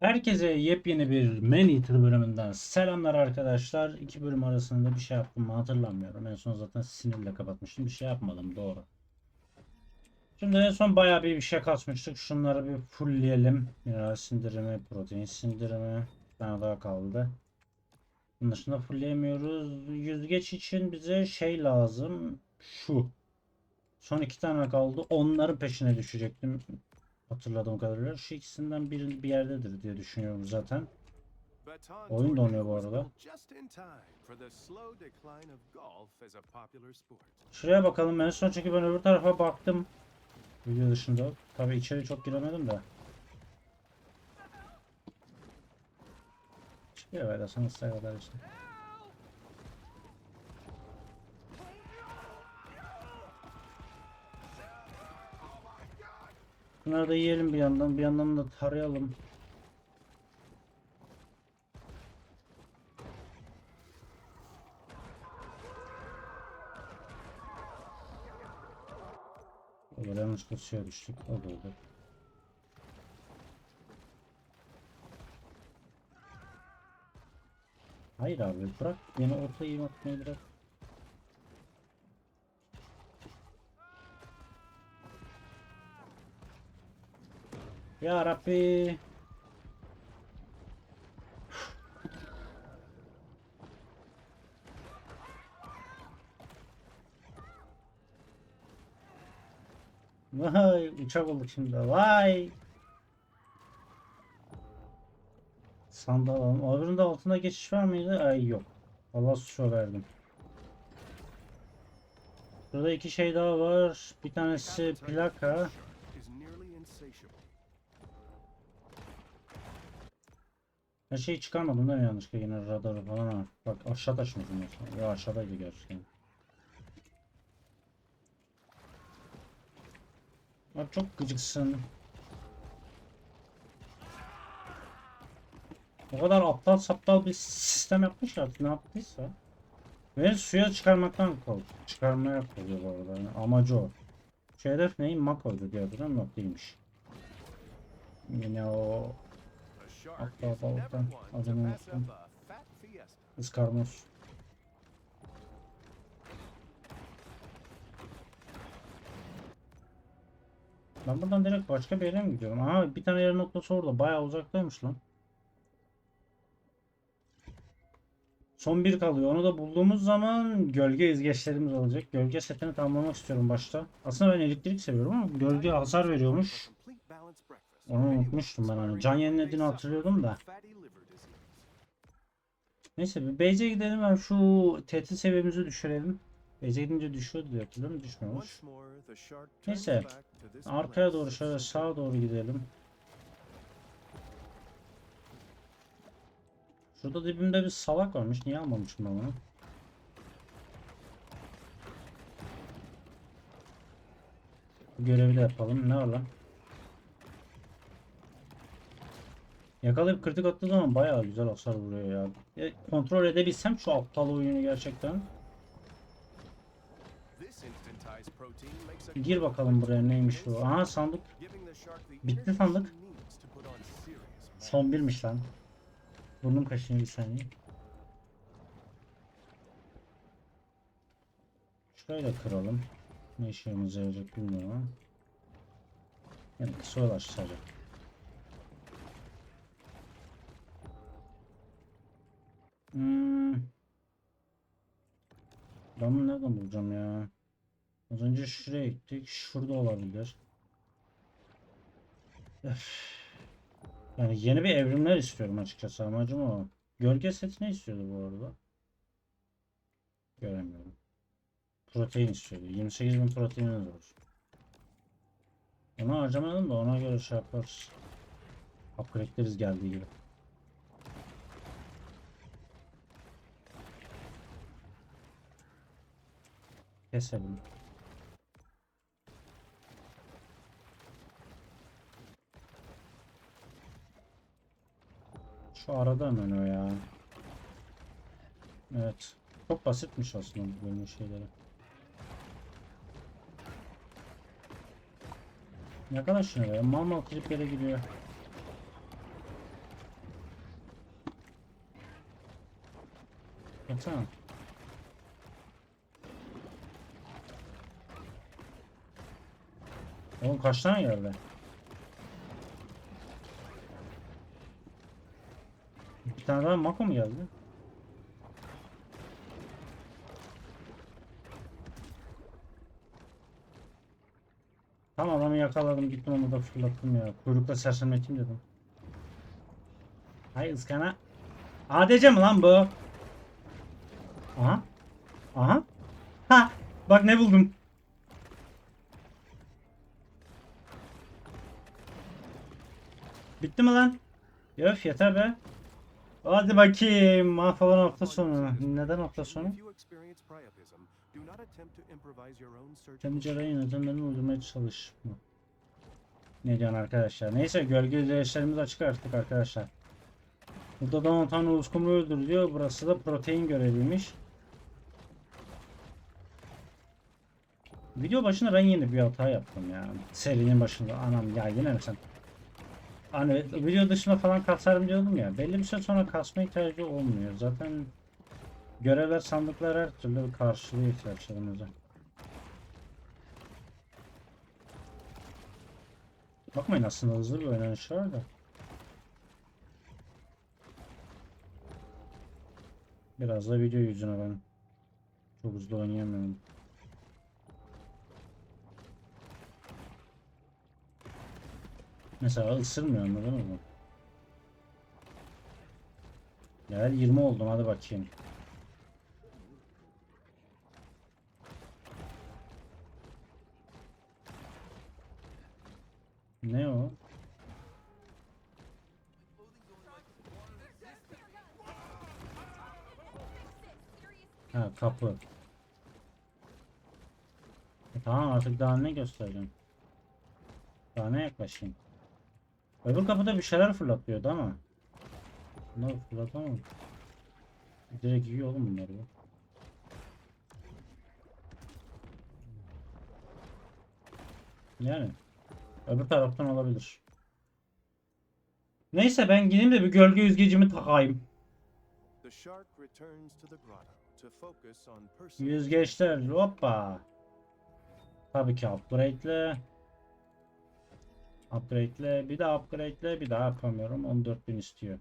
Herkese yepyeni bir Man Eater bölümünden selamlar arkadaşlar. İki bölüm arasında bir şey yaptım mı hatırlamıyorum. En son zaten sinirle kapatmıştım. Bir şey yapmadım doğru. Şimdi en son bayağı bir bir şey kasmıştık. Şunları bir fullleyelim. Mineral sindirimi, protein sindirimi. Bir tane daha kaldı. Bunun dışında fullleyemiyoruz. Yüzgeç için bize şey lazım. Şu. Son iki tane kaldı. Onların peşine düşecektim. Hatırladığım kadarıyla. Şu ikisinden biri bir yerdedir diye düşünüyorum zaten. Oyun donuyor bu arada. Şuraya bakalım. En son çünkü ben öbür tarafa baktım. Video dışında. Tabi içeri çok giremedim de. Çıkıyor böyle sanırsaya kadar işte. Bunları da yiyelim bir yandan. Bir yandan da tarayalım. Olur yanlışlıkla suya düştük. O da. Hayır abi bırak. Beni ortaya atmayı bırak. Ya Rabbi. Vay uçak olduk şimdi. Vay. Sandal alalım. Öbüründe altında geçiş var mıydı? Ay yok. Allah suçu verdim. Burada iki şey daha var. Bir tanesi plaka. Her şeyi çıkarmadım değil mi yanlışlıkla yine radarı falan ha. Bak aşağı taşımışım ya. Ya aşağıdaydı gerçekten. Bak çok gıcıksın. O kadar aptal saptal bir sistem yapmış artık ne yaptıysa. Ve suya çıkarmaktan kol. Çıkarmaya kalıyor bu arada. Yani amacı o. Şu hedef neyin? Makoydu diye hatırlıyorum. Yok değilmiş. Yine o Hatta balıktan adını unuttum. ıskarmoz. Ben buradan direkt başka bir yere mi gidiyorum? Aha bir tane yer noktası orada. Bayağı uzaktaymış lan. Son bir kalıyor. Onu da bulduğumuz zaman gölge izgeçlerimiz olacak. Gölge setini tamamlamak istiyorum başta. Aslında ben elektrik seviyorum ama gölge hasar veriyormuş. Onu unutmuştum ben hani. Can yenilediğini hatırlıyordum da. Neyse bir base'e gidelim. Ben şu tehdit seviyemizi düşürelim. Base'e gidince düşüyordu diye hatırlıyorum. Düşmüyormuş. Neyse. Arkaya doğru şöyle sağa doğru gidelim. Şurada dibimde bir salak varmış. Niye almamışım ben onu? Görevi de yapalım. Ne var lan? Yakalayıp kritik attığı zaman bayağı güzel hasar vuruyor ya. ya kontrol edebilsem şu aptal oyunu gerçekten. Gir bakalım buraya neymiş bu. Aha sandık. Bitti sandık. Son birmiş lan. Burnum kaşınıyor bir saniye. Da kıralım. Ne işimize yarayacak bilmiyorum ama. Yani kısa yol Hmm. Bunu nereden bulacağım ya? Az önce şuraya gittik. Şurada olabilir. Öf. Yani yeni bir evrimler istiyorum açıkçası amacım o. Gölge seti ne istiyordu bu arada? Göremiyorum. Protein istiyordu. 28 bin proteinimiz var. Onu harcamadım da ona göre şey yaparız. Upgrade'leriz geldiği gibi. Keselim. Şu arada hemen o ya. Evet. Çok basitmiş aslında bu bölümün şeyleri. Ne kadar şuna ya? Mal mal kırıp yere gidiyor. Oğlum kaç tane geldi? Bir tane daha Mako mu geldi? Tam adamı yakaladım gittim onu da fırlattım ya. Kuyrukla sersemleteyim dedim. Hay ıskana. ADC mi lan bu? Aha. Aha. Ha. Bak ne buldum. Bitti mi lan? Yok yeter be. Hadi bakayım. Mahvolan hafta sonu. Neden hafta sonu? Kendi cerrahi yöntemlerini uydurmaya çalış. Ne diyorsun arkadaşlar? Neyse gölge dirençlerimiz açık artık arkadaşlar. Burada da 10 tane uskumu öldür diyor. Burası da protein göreviymiş. Video başında ben yine bir hata yaptım ya. Serinin başında. Anam ya yine mi sen? Hani video dışında falan kasarım diyordum ya. Belli bir süre sonra kasma ihtiyacı olmuyor. Zaten görevler, sandıklar her türlü karşılıyor ihtiyaçlarımızı. Bakmayın aslında hızlı bir oynanış var da. Biraz da video yüzüne ben çok hızlı oynayamıyorum. Mesela ısırmıyor anladın mı? Level 20 oldum hadi bakayım. Ne o? Ha kapı. E, tamam artık daha ne göstereceğim? Daha ne yaklaşayım? Öbür kapıda bir şeyler fırlatıyordu ama. Bunları fırlatamam. Direkt yiyor oğlum bunları. bu. Yani. Öbür taraftan olabilir. Neyse ben gideyim de bir gölge yüzgecimi takayım. Yüzgeçler hoppa. Tabii ki upgrade'le. Upgrade'le bir daha upgrade'le bir daha yapamıyorum. 14.000 istiyor.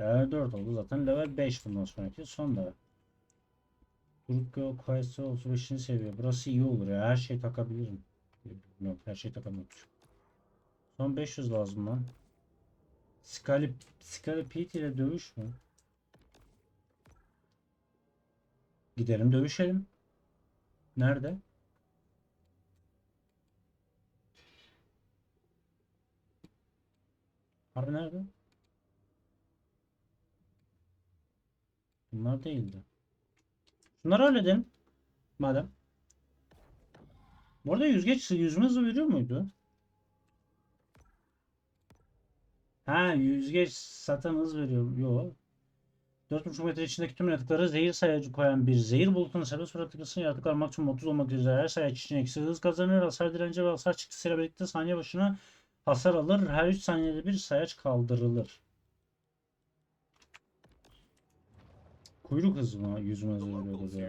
Level 4 oldu zaten level 5 bundan sonraki son level. Grup Quest 35. seviye. Burası iyi olur ya. Her şey takabilirim. Yok her şey takamıyorum. Son 500 lazım lan. Scali, Scali Pete ile dövüş mü? Gidelim dövüşelim. Nerede? Harbi nerede? Bunlar değildi. Şunları halledelim. Madem. Bu arada yüzgeç yüzme hızı veriyor muydu? Ha yüzgeç zaten hız veriyor. Yok. 4.5 metre içindeki tüm yaratıklara zehir sayacı koyan bir zehir bulutunu serbest bırakılsın. Yaratıklar maksimum 30 olmak üzere her sayaç için eksi hız kazanır. Hasar direnci ve hasar çıktısıyla birlikte saniye başına hasar alır. Her 3 saniyede bir sayaç kaldırılır. Kuyruk hızı mı yüzme The hızı locals veriyordu ya.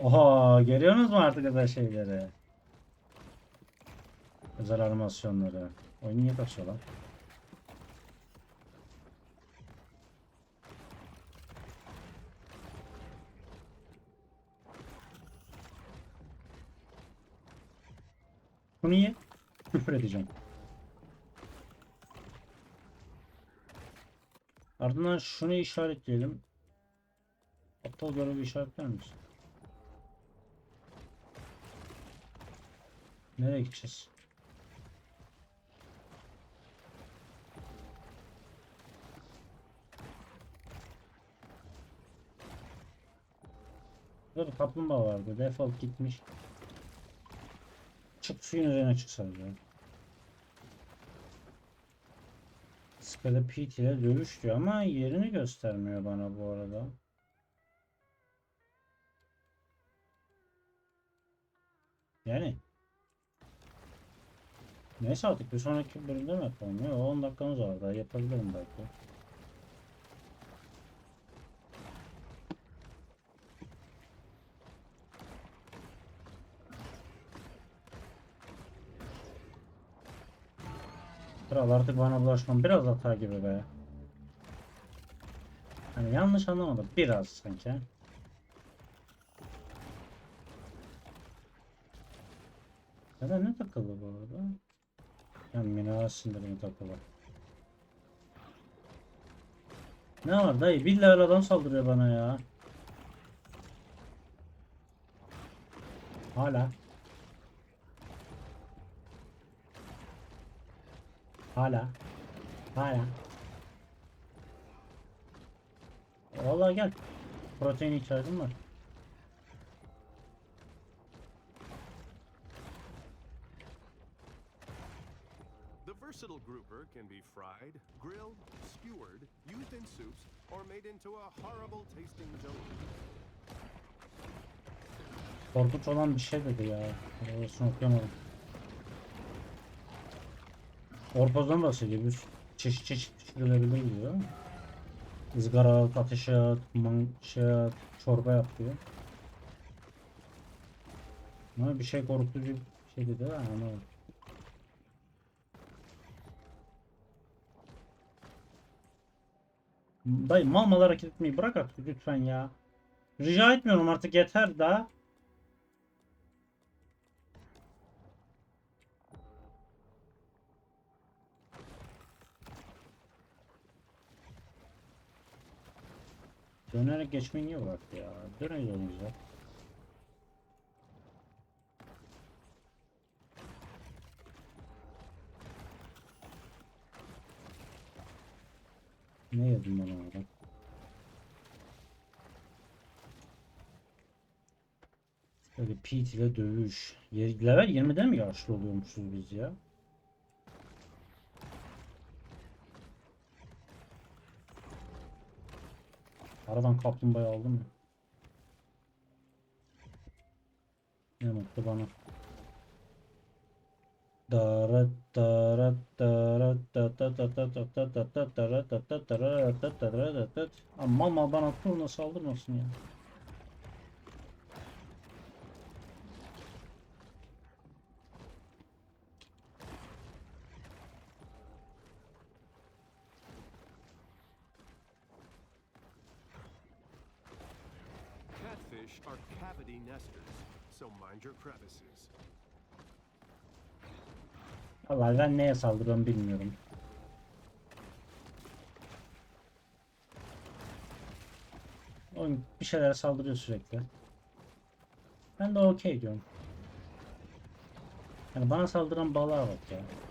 Oha görüyorsunuz mu artık özel şeyleri? Özel animasyonları. Oyun niye kasıyor lan? Bu niye? Küfür edeceğim. Ardından şunu işaretleyelim. Aptal görevi işaretler misin? Nereye gideceğiz? Burada kaplumbağa vardı. Default gitmiş. Çık suyun üzerine çık sadece. Skada Pete ile dövüş diyor ama yerini göstermiyor bana bu arada. Yani Neyse artık bir sonraki bölümde mi yapalım ya? 10 dakikamız var daha yapabilirim belki. Kral artık bana bulaşmam biraz hata gibi be. Hani yanlış anlamadım. Biraz sanki. Ya da ne takıldı bu arada? Yani mineral sindirimi takılı. Ne var dayı? Level adam saldırıyor bana ya. Hala. Hala. Hala. Vallahi gel. Protein ihtiyacım var. Versatile grouper can be fried, grilled, skewered, used in soups, or made into a horrible tasting jelly. Korkunç olan bir şey dedi ya. Orasını okuyamadım. Orpozdan bahsediyor. Bir çeşit çeşit pişirilebilir diyor. Izgara at, ateşe şey at, çorba yap diyor. Ama bir şey korkutucu bir şey dedi ha anlamadım. Dayı mal mal hareket etmeyi bırak artık lütfen ya. Rica etmiyorum artık yeter daha. Dönerek geçmeyi niye bıraktı ya? Dönerek oynayacak. Ne yedim ben orada? Böyle Pete ile dövüş. Level 20'de mi yaşlı oluyormuşuz biz ya? Aradan kaplumbağayı aldım mı? Ne mutlu bana. Darat darat darat dat dat dat dat dat dat dat dat darat dat dat darat dat darat dat dat. Ama mal bana turna saldırmasın ya. Catfish are cavity nesters, so mind your crevices. Vallahi ben neye saldırıyorum bilmiyorum. Oyun bir şeyler saldırıyor sürekli. Ben de okey diyorum. Yani bana saldıran balığa bak ya.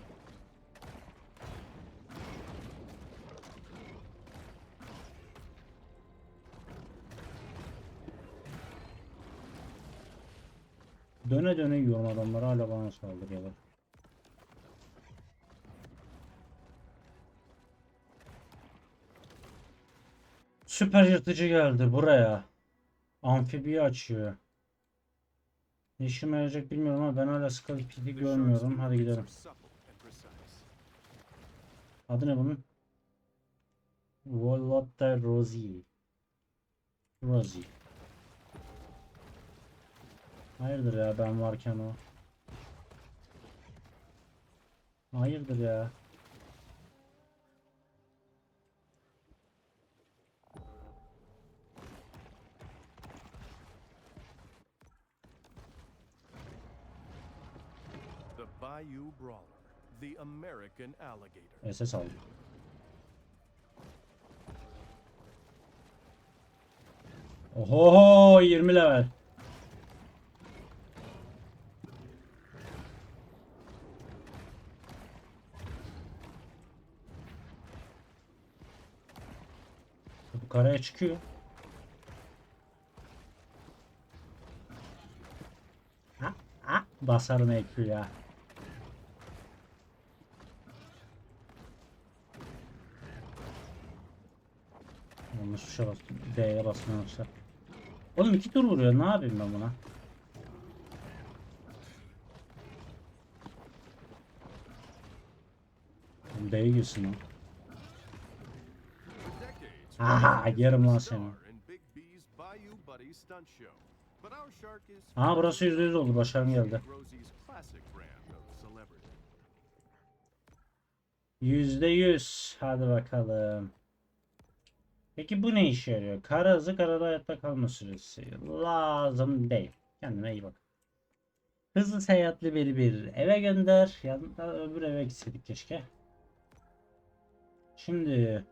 Döne döne yiyorum adamları hala bana saldırıyorlar. Süper yırtıcı geldi buraya. Amfibiyi açıyor. Ne işime yarayacak bilmiyorum ama ben hala Skull Pit'i The shark's görmüyorum. Hadi gidelim. Adı ne bunun? Volotta Rosie. Rosie. Hayırdır ya ben varken o. Hayırdır ya. The Bayou Brawler, the American alligator. SS aldım. Oho 20 level. Karaya çıkıyor. Ha, ha, basarım ekliyor ya. Yanlış tuşa bastım. D'ye basmamışlar. Oğlum iki tur vuruyor. Ne yapayım ben buna? D'ye girsin lan. Aha, yerim lan seni. Aha burası %100 oldu. Başarım geldi. Rosie's classic brand of celebrity. Yüzde yüz. Hadi bakalım. Peki bu ne işe yarıyor? Kara hızı karada hayatta kalma süresi. Lazım değil. Kendine iyi bak. Hızlı seyahatli biri bir eve gönder. Yanında öbür eve gitseydik keşke. Şimdi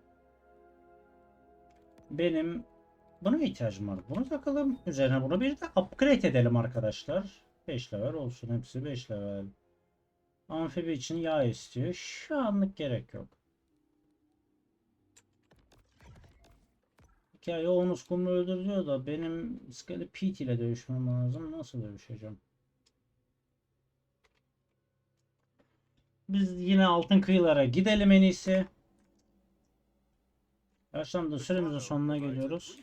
benim buna ihtiyacım var. Bunu takalım. Üzerine bunu bir de upgrade edelim arkadaşlar. 5 level olsun. Hepsi 5 level. Amfibi için yağ istiyor. Şu anlık gerek yok. Hikaye Onus kumru öldürüyor da benim Scully Pete ile dövüşmem lazım. Nasıl dövüşeceğim? Biz yine altın kıyılara gidelim en iyisi. Yaşlandı süremizin sonuna geliyoruz.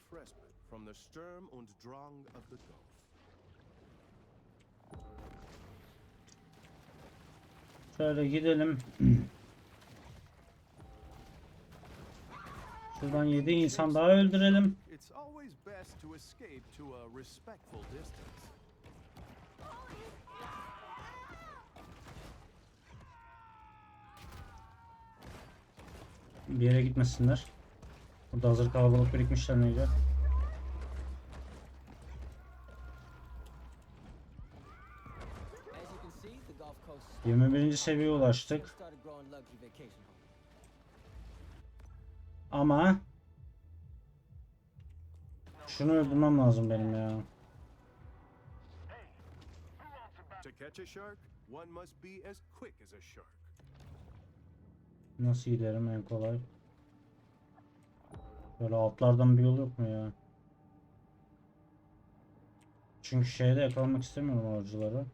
Şöyle gidelim. Şuradan 7 insan daha öldürelim. Bir yere gitmesinler. Burada hazır kalabalık birikmişler neydi? Coast 21. seviyeye ulaştık. Ama şunu öldürmem lazım benim ya. Nasıl giderim en kolay? Böyle altlardan bir yol yok mu ya? Çünkü şeyde yakalamak istemiyorum avcıları.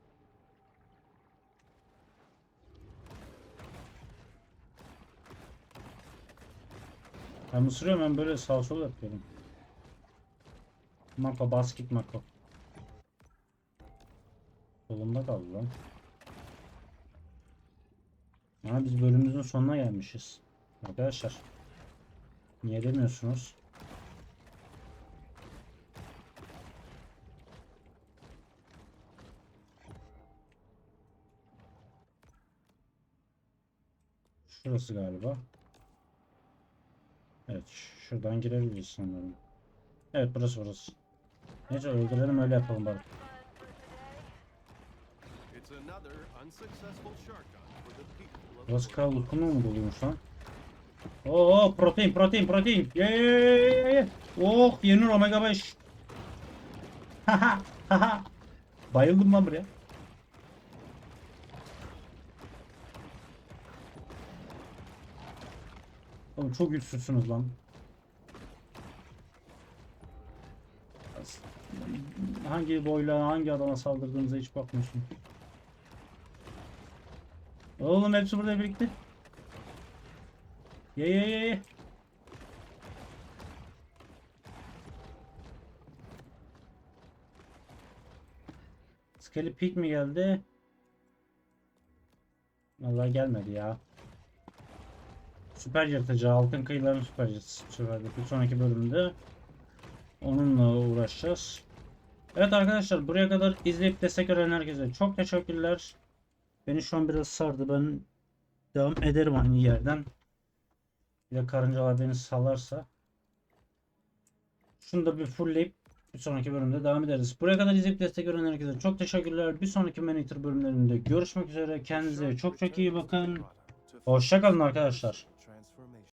Ben ısırıyorum ben böyle sağ sol yapıyorum. Mako bas git Mako. Solumda kaldı lan. Ha biz bölümümüzün sonuna gelmişiz. Arkadaşlar. Niye demiyorsunuz? Şurası galiba. Evet, şuradan girebiliriz sanırım. Evet, burası burası. Neyse öldürelim öyle yapalım bari. Burası kral uykunu mu doluyormuş lan? Oo protein protein protein. Ye ye ye ye. Oh yenir omega 5. Haha haha. Bayıldım lan buraya. Oğlum çok güçsüzsünüz lan. Hangi boyla hangi adama saldırdığınıza hiç bakmıyorsun. Oğlum hepsi burada birlikte. Ye ye ye ye. Skelly Pig mi geldi? Vallahi gelmedi ya. Süper yırtıcı, altın kıyıların süper sefer de. Bir sonraki bölümde onunla uğraşacağız. Evet arkadaşlar buraya kadar izleyip destek veren herkese çok teşekkürler. Beni şu an biraz sardı. Ben devam ederim aynı yerden. De karıncalar beni salarsa. Şunu da bir fullleyip bir sonraki bölümde devam ederiz. Buraya kadar izleyip destek veren herkese çok teşekkürler. Bir sonraki Manator bölümlerinde görüşmek üzere. Kendinize çok çok iyi bakın. Hoşçakalın arkadaşlar.